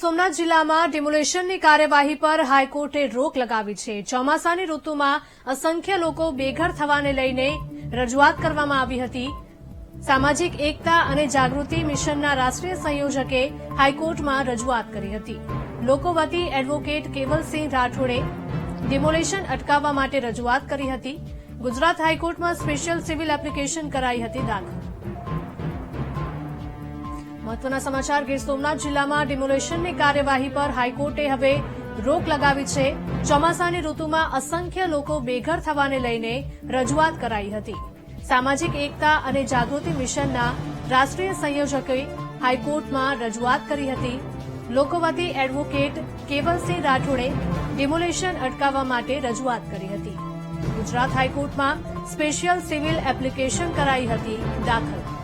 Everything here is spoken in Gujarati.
સોમનાથ જિલ્લામાં ડિમોલેશનની કાર્યવાહી પર હાઈકોર્ટે રોક લગાવી છે. ચોમાસાની ઋતુમાં અસંખ્ય લોકો બેઘર થવાને લઈને રજૂઆત કરવામાં આવી હતી. સામાજિક એકતા અને જાગૃતિ મિશનના રાષ્ટ્રીય સંયોજકે હાઈકોર્ટમાં રજૂઆત કરી હતી. લોકો વતી એડવોકેટ કેવલસિંહ રાઠોડે ડિમોલેશન અટકાવવા માટે રજૂઆત કરી હતી. ગુજરાત હાઈકોર્ટમાં સ્પેશિયલ સિવિલ એપ્લિકેશન કરાઈ હતી દાખલ. મહત્વના સમાચાર. ગીર સોમનાથ જિલ્લામાં ડિમોલેશનની કાર્યવાહી પર હાઈકોર્ટે હવે રોક લગાવી છે. ચોમાસાની ઋતુમાં અસંખ્ય લોકો બેઘર થવાને લઈને રજૂઆત કરાઈ હતી. સામાજિક એકતા અને જાગૃતિ મિશનના રાષ્ટ્રીય સંયોજકે હાઈકોર્ટમાં રજૂઆત કરી હતી. લોકો વતી એડવોકેટ કેવલસિંહ રાઠોડે ડિમોલેશન અટકાવવા માટે રજૂઆત કરી હતી. ગુજરાત હાઈકોર્ટમાં સ્પેશિયલ સિવિલ એપ્લિકેશન કરાઈ હતી દાખલ.